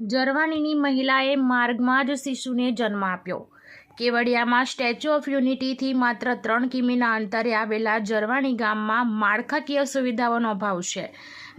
જરવાનીની મહિલાએ માર્ગમાં જ શિશુને જન્મ આપ્યો. કેવડિયામાં સ્ટેચ્યુ ઓફ યુનિટીથી માત્ર ત્રણ કિમીના અંતરે આવેલા જરવાણી ગામમાં માળખાકીય સુવિધાઓનો અભાવ છે.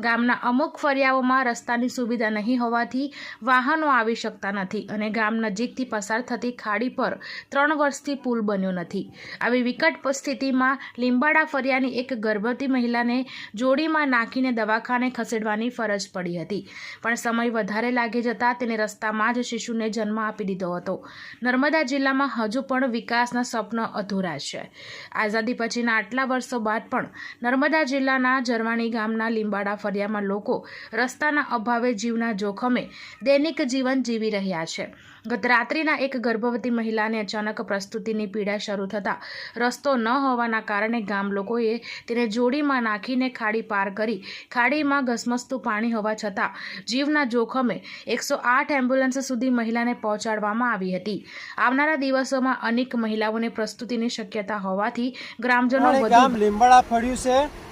ગામના અમુક ફરિયાઓમાં રસ્તાની સુવિધા નહીં હોવાથી વાહનો આવી શકતા નથી અને ગામ નજીકથી પસાર થતી ખાડી પર ત્રણ વર્ષથી પુલ બન્યો નથી. આવી વિકટ સ્થિતિમાં લીંબાડા ફરિયાની એક ગર્ભવતી મહિલાને જોડીમાં નાખીને દવાખાને ખસેડવાની ફરજ પડી હતી. પણ સમય વધારે લાગી જતાં તેને રસ્તામાં જ શિશુને જન્મ આપી દીધો હતો. નર્મદા જિલ્લામાં હજુ પણ વિકાસના સ્વપ્ન અધૂરા છે. આઝાદી પછીના આટલા વર્ષો બાદ પણ નર્મદા જિલ્લાના જરવાણી ગામના લીંબાડા ફરિયામાં લોકો રસ્તાના અભાવે જીવના જોખમે દૈનિક જીવન જીવી રહ્યા છે. ગત રાત્રિના એક ગર્ભવતી મહિલાને અચાનક પ્રસ્તુતિની પીડા શરૂ થતાં રસ્તો ન હોવાના કારણે ગામ લોકોએ તેને જોડીમાં નાખીને ખાડી પાર કરી ખાડીમાં ઘસમસતું પાણી હોવા છતાં જીવના જોખમે એકસો આઠ એમ્બ્યુલન્સ સુધી મહિલાને પહોંચાડવામાં આવી હતી. આવનારા દિવસોમાં અનેક મહિલાઓને પ્રસ્તુતિની શક્યતા હોવાથી ગ્રામજનો ગામ લીંબાડા ફળ્યું છે.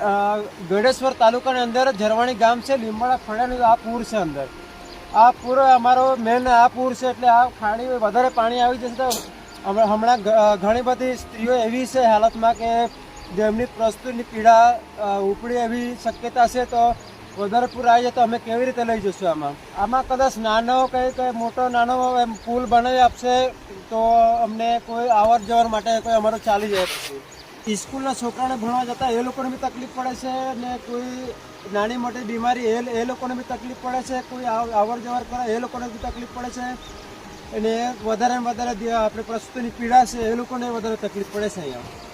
અ, તાલુકાની અંદર ઝરવાણી ગામ છે. લીંબડા ફળ્યાનું આ પૂર છે અંદર. આ પૂર અમારો મેન આ પૂર છે એટલે આ ખાડી વધારે પાણી આવી જશે તો હમણાં ઘણી બધી સ્ત્રીઓ એવી છે હાલતમાં કે જેમની પ્રસ્તુતિની પીડા ઉપડી એવી શક્યતા છે તો વધારે પૂર આવી જાય તો અમે કેવી રીતે લઈ જઈશું આમાં? આમાં કદાચ નાનો કંઈ કંઈ મોટો નાનો એમ પુલ બનાવી આપશે તો અમને કોઈ આવર જવર માટે કોઈ અમારું ચાલી જાય પછી. સ્કૂલના છોકરાને ભણવા જતા એ લોકોને બી તકલીફ પડે છે ને કોઈ નાની મોટી બીમારી એ એ લોકોને બી તકલીફ પડે છે, કોઈ અવર જવર કરે એ લોકોને બી તકલીફ પડે છે. અને વધારે ને વધારે આપણે પ્રસ્તુતિની પીડા છે એ લોકોને વધારે તકલીફ પડે છે અહીંયા.